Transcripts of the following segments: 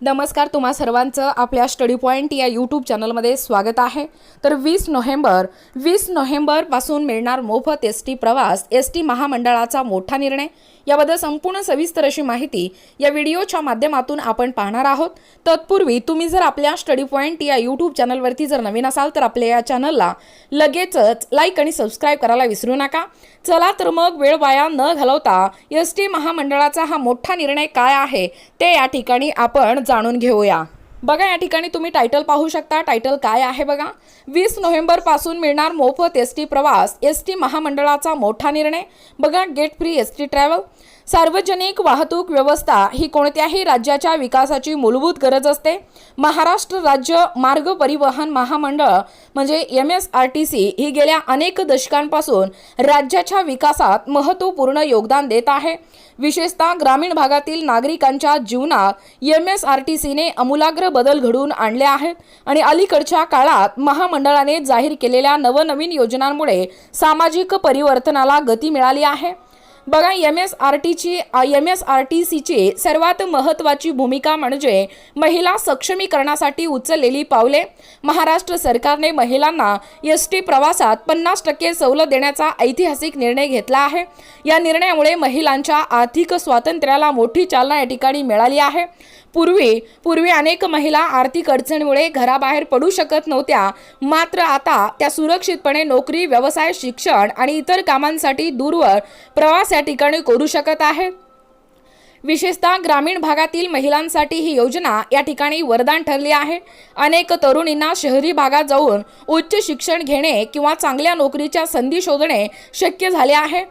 नमस्कार तुम्हा सर्वांचं आपल्या स्टडी पॉईंट या यूट्यूब चॅनलमध्ये स्वागत आहे. तर वीस नोव्हेंबर वीस नोव्हेंबरपासून मिळणार मोफत एस टी प्रवास एस टी महामंडळाचा मोठा निर्णय. याबद्दल संपूर्ण सविस्तर अशी माहिती या व्हिडिओच्या माध्यमातून आपण पाहणार आहोत. तत्पूर्वी तुम्ही जर आपल्या स्टडी पॉईंट या यूट्यूब चॅनलवरती जर नवीन असाल तर आपल्या या चॅनलला लगेचच लाईक आणि सबस्क्राईब करायला विसरू नका. चला तर मग वेळ वाया न घालवता एस टी महामंडळाचा हा मोठा निर्णय काय आहे ते या ठिकाणी आपण जाणून घेऊया. बघा या ठिकाणी तुम्ही टायटल पाहू शकता. टायटल काय आहे बघा? वीस नोव्हेंबरपासून मिळणार मोफत एस टी प्रवास एस टी महामंडळाचा मोठा निर्णय. बघा get free S T travel सार्वजनिक वाहतूक व्यवस्था ही कोणत्याही राज्याच्या विकासाची मूलभूत गरज असते. महाराष्ट्र राज्य मार्ग परिवहन महामंडळ म्हणजे M S R T C ही गेल्या अनेक दशकांपासून राज्याच्या विकासात महत्त्वपूर्ण योगदान देत आहे. विशेषतः ग्रामीण भागातील नागरिकांच्या जीवनात एम एस आर टी सीने अमूलाग्र बदल घडवून आणले आहेत आणि अलीकडच्या काळात महामंडळाने जाहीर केलेल्या नवनवीन योजनांमुळे सामाजिक परिवर्तनाला गती मिळाली आहे. बघा एम एस आर टीची एम एस आर टी सीची सर्वात महत्त्वाची भूमिका म्हणजे महिला सक्षमीकरणासाठी उचललेली पावले. महाराष्ट्र सरकारने महिलांना एस टी प्रवासात पन्नास टक्के सवलत देण्याचा ऐतिहासिक निर्णय घेतला आहे. या निर्णयामुळे महिलांच्या आर्थिक स्वातंत्र्याला मोठी चालना या ठिकाणी मिळाली आहे. पूर्वी पूर्वी अनेक महिला आर्थिक अडचणीमुळे घराबाहेर पडू शकत नव्हत्या. मात्र आता त्या सुरक्षितपणे नोकरी व्यवसाय शिक्षण आणि इतर कामांसाठी दूरवर प्रवास या ठिकाणी करू शकत आहेत विशेषतः ग्रामीण भागातील महिलांसाठी ही योजना या ठिकाणी वरदान ठरली आहे. अनेक तरुणींना शहरी भागात जाऊन उच्च शिक्षण घेणे किंवा चांगल्या नोकरीच्या संधी शोधणे शक्य झाले आहे.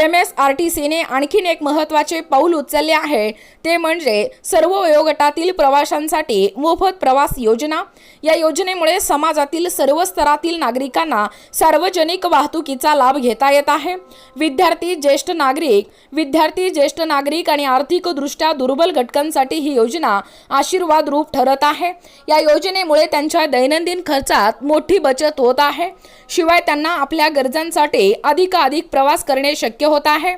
एम एस आर टी सीने आणखीन एक महत्त्वाचे पाऊल उचलले आहे. ते म्हणजे सर्व वयोगटातील प्रवाशांसाठी मोफत प्रवास योजना. या योजनेमुळे समाजातील सर्व स्तरातील नागरिकांना सार्वजनिक वाहतुकीचा लाभ घेता येत आहे. विद्यार्थी ज्येष्ठ नागरिक विद्यार्थी ज्येष्ठ नागरिक आणि आर्थिक आर्थिकदृष्ट्या दुर्बल घटकांसाठी ही योजना आशीर्वाद रूप ठरत आहे. या योजनेमुळे त्यांच्या दैनंदिन खर्चात मोठी बचत होत आहे. शिवाय त्यांना आपल्या गरजांसाठी अधिकाधिक प्रवास करणे शक्य होत आहे.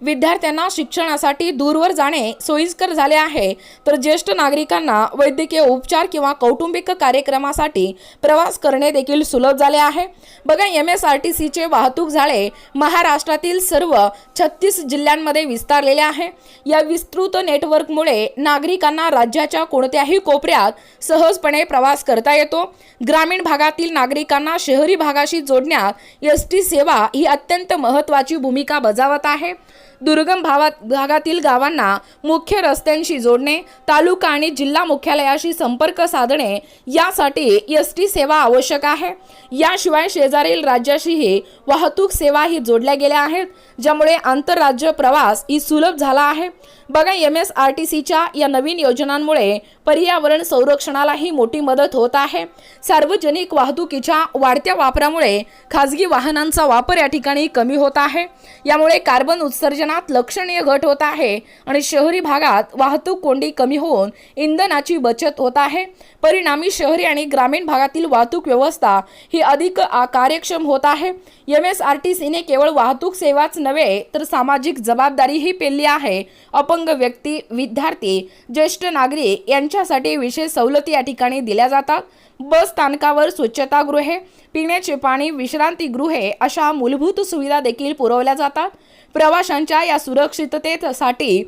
विद्यार्थ्यांना शिक्षणासाठी दूरवर जाणे सोयीस्कर झाले आहे. तर ज्येष्ठ नागरिकांना वैद्यकीय उपचार किंवा कौटुंबिक कार्यक्रमासाठी प्रवास करणे देखील सुलभ झाले आहे. बघा एम एस आर टी सीचे वाहतूक झाळे महाराष्ट्रातील सर्व छत्तीस जिल्ह्यांमध्ये विस्तारलेले आहे. या विस्तृत नेटवर्कमुळे नागरिकांना राज्याच्या कोणत्याही कोपऱ्यात सहजपणे प्रवास करता येतो. ग्रामीण भागातील नागरिकांना शहरी भागाशी जोडण्यात एस टी सेवा ही अत्यंत महत्त्वाची भूमिका बजावत आहे. दुर्गम भावात भागातील गावांना मुख्य रस्त्यांशी जोडणे तालुका आणि जिल्हा मुख्यालयाशी संपर्क साधणे यासाठी एस टी सेवा आवश्यक आहे. याशिवाय शेजारील राज्याशीही वाहतूक सेवा ही जोडल्या गेल्या आहेत ज्यामुळे आंतरराज्य प्रवास ही सुलभ झाला आहे. बघा एम एस आर टी सीच्या या नवीन योजनांमुळे पर्यावरण संरक्षणालाही मोठी मदत होत आहे. सार्वजनिक वाहतुकीच्या वाढत्या वापरामुळे खाजगी वाहनांचा वापर या ठिकाणी कमी होत आहे. यामुळे कार्बन उत्सर्जन उत्सर्जनात लक्षणीय घट होत आहे आणि शहरी भागात वाहतूक कोंडी कमी होऊन इंधनाची बचत होत आहे. परिणामी शहरी आणि ग्रामीण भागातील वाहतूक व्यवस्था ही अधिक कार्यक्षम होत आहे. एम एस आर टी सीने केवळ वाहतूक सेवाच नव्हे तर सामाजिक जबाबदारीही पेलली आहे. अपंग व्यक्ती विद्यार्थी ज्येष्ठ नागरिक यांच्यासाठी विशेष सवलती या ठिकाणी दिल्या जातात. बस स्थानकावर स्वच्छतागृहे पिण्याचे पाणी विश्रांतीगृहे अशा मूलभूत सुविधा देखील पुरवल्या जातात. प्रवाशांच्या या सुरक्षिततेसाठी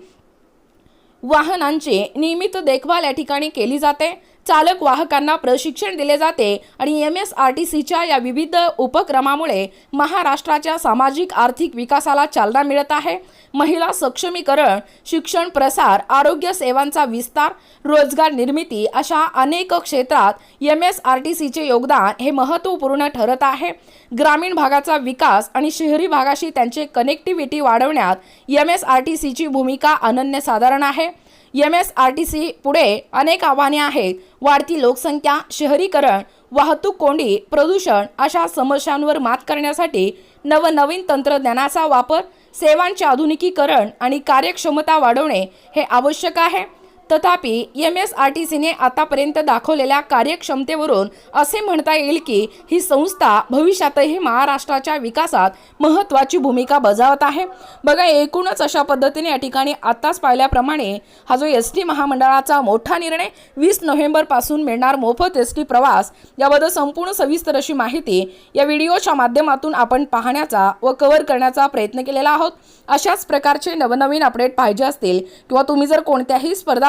वाहनांची नियमित देखभाल या ठिकाणी केली जाते. चालक वाहकांना प्रशिक्षण दिले जाते आणि एम एस आर टी सीच्या या विविध उपक्रमामुळे महाराष्ट्राच्या सामाजिक आर्थिक विकासाला चालना मिळत आहे. महिला सक्षमीकरण शिक्षण प्रसार आरोग्य सेवांचा विस्तार रोजगार निर्मिती अशा अनेक क्षेत्रात एम एस आर टी सीचे योगदान हे महत्त्वपूर्ण ठरत आहे. ग्रामीण भागाचा विकास आणि शहरी भागाशी त्यांचे कनेक्टिव्हिटी वाढवण्यात एम एस आर टी सीची भूमिका अनन्यसाधारण आहे. M S R T C पुढे अनेक आव्हाने आहेत. वाढती लोकसंख्या शहरीकरण वाहतूक कोंडी प्रदूषण अशा समस्यांवर मात करण्यासाठी नवनवीन तंत्रज्ञानाचा वापर सेवांचे आधुनिकीकरण आणि कार्यक्षमता वाढवणे हे आवश्यक आहे. तथापि एम एस आर टी सीने आतापर्यंत दाखवलेल्या कार्यक्षमतेवरून असे म्हणता येईल की ही संस्था भविष्यातही महाराष्ट्राच्या विकासात महत्त्वाची भूमिका बजावत आहे. बघा एकूणच अशा पद्धतीने या ठिकाणी आत्ताच पाहिल्याप्रमाणे हा जो एस टी महामंडळाचा मोठा निर्णय वीस नोव्हेंबरपासून मिळणार मोफत एस टी प्रवास याबद्दल संपूर्ण सविस्तर अशी माहिती या व्हिडिओच्या माध्यमातून आपण पाहण्याचा व कव्हर करण्याचा प्रयत्न केलेला आहोत. अशाच प्रकारचे नवनवीन अपडेट पाहिजे असतील किंवा तुम्ही जर कोणत्याही स्पर्धा